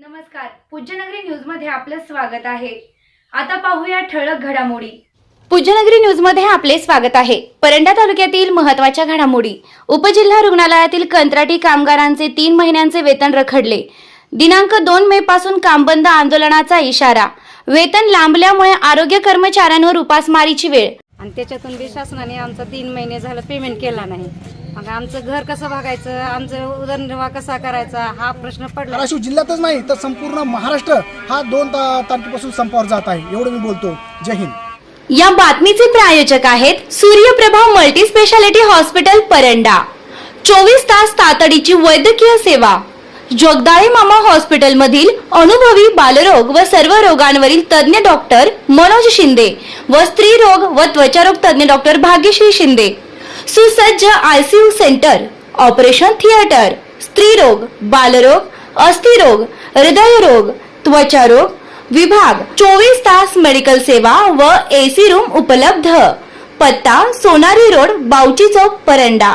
नमस्कार. पूज्यनगरी न्यूजमध्ये आपलं स्वागत आहे. आता पाहूया ठळक घडामोडी. पूज्यनगरी न्यूजमध्ये आपले स्वागत आहे. परंडा तालुक्यातील महत्त्वाच्या घडामोडी. उपजिल्हा रुग्णालयातील कंत्राटी कामगारांचे तीन महिन्यांचे वेतन रखडले. दिनांक दोन मे पासून कामबंद आंदोलनाचा इशारा. वेतन लांबल्यामुळे आरोग्य कर्मचाऱ्यांवर उपासमारीची वेळ. आणि त्याच्यातून शासनाने आमचा तीन महिने झालं पेमेंट केला नाही. मग आमचं घर कसं बघायचं? आमचं उदरनिर्वाह कसा करायचा? हा प्रश्न पडला. धाराशिव जिल्ह्यातच नाही तर संपूर्ण महाराष्ट्र हा दोन ता तारखेपासून संपावर जात आहे. एवढं मी बोलतो. जय हिंद. या बातमीचे प्रायोजक आहेत Suryaprabha multi speciality hospital Paranda. चोवीस तास तातडीची वैद्यकीय सेवा. जोगदाळे मामा हॉस्पिटल मधील अनुभवी बालरोग व सर्व रोगांवरील तज्ञ डॉक्टर मनोज शिंदे व स्त्री रोग व त्वचारोग तज्ञ डॉक्टर भाग्यश्री शिंदे. सुसज्ज आयसीयू सेंटर ऑपरेशन थिएटर स्त्रीरोग बालरोग अस्थिरोग हृदयरोग त्वचारोग विभाग चोवीस तास मेडिकल सेवा व एसी रूम उपलब्ध. पत्ता सोनारी रोड बावची चौक परंडा.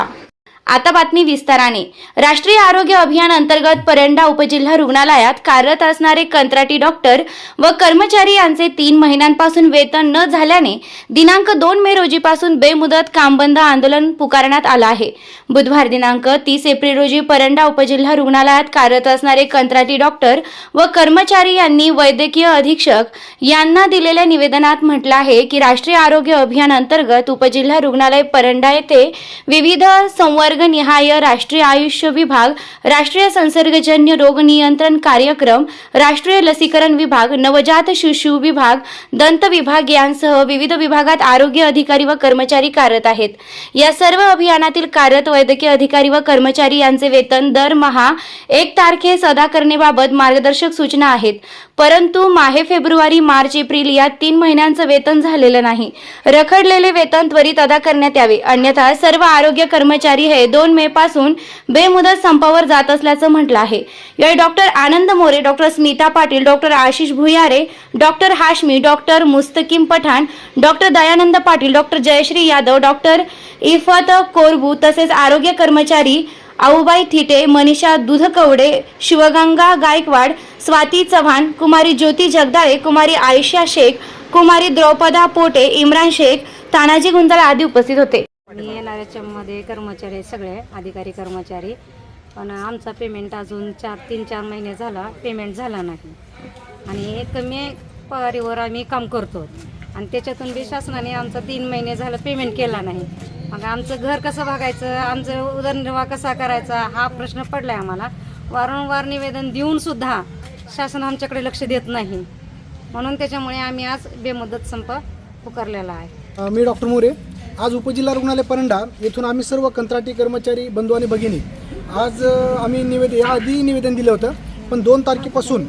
आता बातमी विस्ताराने. राष्ट्रीय आरोग्य अभियान अंतर्गत परंडा उपजिल्हा रुग्णालयात कार्यरत असणारे कंत्राटी डॉक्टर व कर्मचारी यांचे तीन महिन्यांपासून वेतन न झाल्याने दिनांक दोन मे रोजीपासून बेमुदत कामबंद आंदोलन पुकारण्यात आलं आहे. बुधवार दिनांक तीस एप्रिल रोजी परंडा उपजिल्हा रुग्णालयात कार्यरत असणारे कंत्राटी डॉक्टर व कर्मचारी यांनी वैद्यकीय अधीक्षक यांना दिलेल्या निवेदनात म्हटलं आहे की राष्ट्रीय आरोग्य अभियान अंतर्गत उपजिल्हा रुग्णालय परंडा येथे विविध संवर्ग संवर्गनिहाय राष्ट्रीय आयुष्य विभाग राष्ट्रीय संसर्गजन्य रोग नियंत्रण कार्यक्रम राष्ट्रीय लसीकरण विभाग नवजात शिशु विभाग दंत विभाग यांसह विविध विभागात आरोग्य अधिकारी व कर्मचारी कार्यरत आहेत. या सर्व अभियानातील कार्यरत वैद्यकीय अधिकारी व कर्मचारी यांचे वेतन दरमहा एक तारखेस अदा करण्याबाबत मार्गदर्शक सूचना आहेत. परंतु माहे फेब्रुवारी मार्च एप्रिल या तीन महिन्यांचं वेतन झालेलं नाही. रखडलेले वेतन त्वरित अदा करण्यात यावे. अन्यथा सर्व आरोग्य कर्मचारी हे दोन मे पासून बेमुदत संपावर जात असल्याचं म्हटलं आहे. यावेळी doctor Anand More doctor Smita Patil doctor Ashish Bhuyare doctor Hashmi doctor Mustakim Pathan doctor Dayanand Patil doctor Jayashree Yadav doctor Iffat Korbu तसेच आरोग्य कर्मचारी आऊबाई थिटे मनीषा दुधकवडे शिवगंगा गायकवाड स्वाती चव्हाण कुमारी ज्योती जगदाळे कुमारी आयशा शेख कुमारी द्रौपदा पोटे इम्रान शेख तानाजी गुंजाळ आदी उपस्थित होते. आणि येणार याच्यामध्ये कर्मचारी सगळे अधिकारी कर्मचारी. पण आमचा पेमेंट अजून चार तीन चार महिने झाला पेमेंट झाला नाही. आणि कमी पगारीवर आम्ही काम करतो. आणि त्याच्यातून बी शासनाने आमचा तीन महिने झालं पेमेंट केला नाही. मग आमचं घर कसं बघायचं आमचं उदरनिर्वाह कसा करायचा हा प्रश्न पडला आहे आम्हाला. वारंवार निवेदन देऊन सुद्धा शासन आमच्याकडे लक्ष देत नाही. म्हणून त्याच्यामुळे आम्ही आज बेमुदत संप पुकारलेला आहे. मी डॉक्टर मोरे. आज उपजिल्हा रुग्णालय परंडा येथून आम्ही सर्व कंत्राटी कर्मचारी बंधू आणि भगिनी आज आम्ही निवेदन याआधी निवेदन दिलं होतं पण दोन तारखेपासून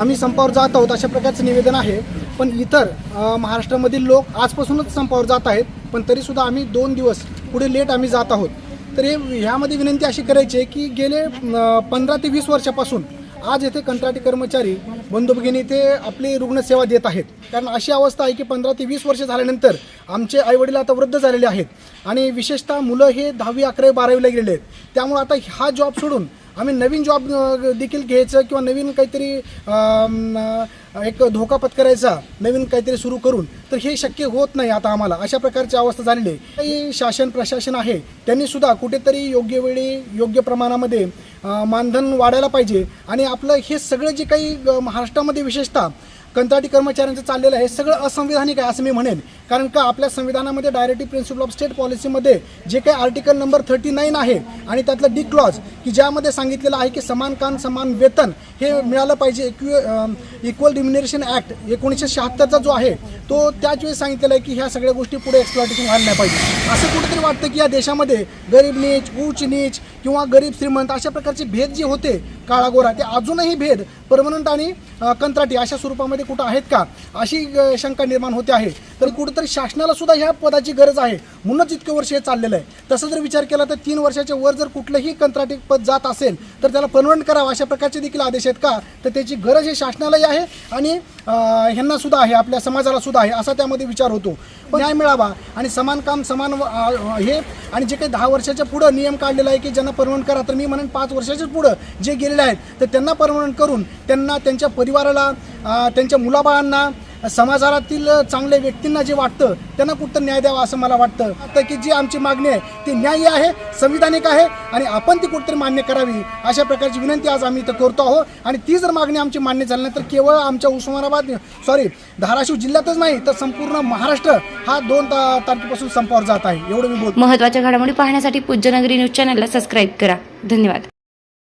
आम्ही संपावर जात आहोत अशा प्रकारचं निवेदन आहे. पण इतर महाराष्ट्रामधील लोक आजपासूनच संपावर जात आहेत पण तरीसुद्धा आम्ही दोन दिवस पुढे लेट आम्ही जात आहोत. तर हे ह्यामध्ये विनंती अशी करायची आहे की गेले पंधरा ते वीस वर्षापासून आज येथे कंत्राटी कर्मचारी बंधुभगिनी ते आपली रुग्णसेवा देत आहेत. कारण अशी अवस्था आहे की पंधरा ते वीस वर्ष झाल्यानंतर आमचे आईवडील आता वृद्ध झालेले आहेत. आणि विशेषतः मुलं हे दहावी अकरावी बारावीला गेलेले आहेत. त्यामुळे आता हा जॉब सोडून आम्ही नवीन जॉब देखील घ्यायचं किंवा नवीन काहीतरी एक धोका पत्करायचा नवीन काहीतरी सुरू करून तर हे शक्य होत नाही आता आम्हाला. अशा प्रकारची अवस्था झालेली आहे. काही शासन प्रशासन आहे त्यांनी सुद्धा कुठेतरी योग्य वेळी योग्य प्रमाणामध्ये मानधन वाढायला पाहिजे. आणि आपलं हे सगळं जे काही महाराष्ट्रामध्ये विशेषतः कंत्राटी कर्मचाऱ्यांचं चाललेलं आहे. हे सगळं असंविधानिक आहे असं मी म्हणेन. कारण का आपल्या संविधानामध्ये डायरेक्टिव्ह प्रिन्सिपल ऑफ स्टेट पॉलिसीमध्ये जे काही आर्टिकल नंबर थर्टी नाईन आहे आणि त्यातलं डी क्लॉज की ज्यामध्ये सांगितलेलं आहे की समान काम समान वेतन हे मिळालं पाहिजे. इक्व इक्वल रिम्युनरेशन ॲक्ट एकोणीसशे शहात्तरचा जो आहे तो त्याच वेळी सांगितलेलं आहे की ह्या सगळ्या गोष्टी पुढे एक्सप्लॉटेशन व्हायला नाही पाहिजे. असं कुठेतरी वाटतं की या देशामध्ये गरीब नीच उच्च नीच किंवा गरीब श्रीमंत अशा प्रकारचे भेद जे होते काळागोरा ते अजूनही भेद परमनंट आणि कंत्राटी अशा स्वरूपामध्ये कुठं आहेत का? अशी शंका निर्माण होते आहे. तर कुठंतरी शासनाला सुद्धा ह्या पदाची गरज आहे म्हणूनच इतके वर्ष हे चाललेलं आहे. तसं जर विचार केला तर तीन वर्षाच्या वर जर कुठलंही कंत्राटी पद जात असेल तर त्याला परमनंट करावं अशा प्रकारचे देखील आदेश आहेत का? तर त्याची गरज हे शासनालाही आहे आणि ह्यांना सुद्धा आहे आपल्या समाजाला सुद्धा आहे असा त्यामध्ये विचार होतो. पण न्याय मिळावा आणि समान काम समान व- हे आणि जे काही दहा वर्षाच्या पुढं नियम काढलेला आहे की ज्यांना परमनंट करा तर मी म्हणेन पाच वर्षाच्या पुढं जे गेलेले आहेत तर त्यांना परमनंट करून त्यांना त्यांच्या परिवाराला त्यांच्या मुलाबाळांना समाजातील चांगल्या व्यक्तींना जे वाटतं त्यांना कुठं न्याय द्यावा असं मला वाटतं. आता की जी आमची मागणी आहे ती न्याय्य आहे संविधानिक आहे आणि आपण ती कुठेतरी मान्य करावी अशा प्रकारची विनंती आज आम्ही इथं करतो आहोत. आणि ती जर मागणी आमची मान्य झाली नाही तर केवळ आमच्या उस्मानाबाद सॉरी धाराशिव जिल्ह्यातच नाही तर संपूर्ण महाराष्ट्र हा दोन ता तारखेपासून संपावर जात आहे. एवढं मी बोलतो. महत्त्वाच्या घडामोडी पाहण्यासाठी पूज्यनगरी न्यूज चॅनलला सबस्क्राईब करा. धन्यवाद.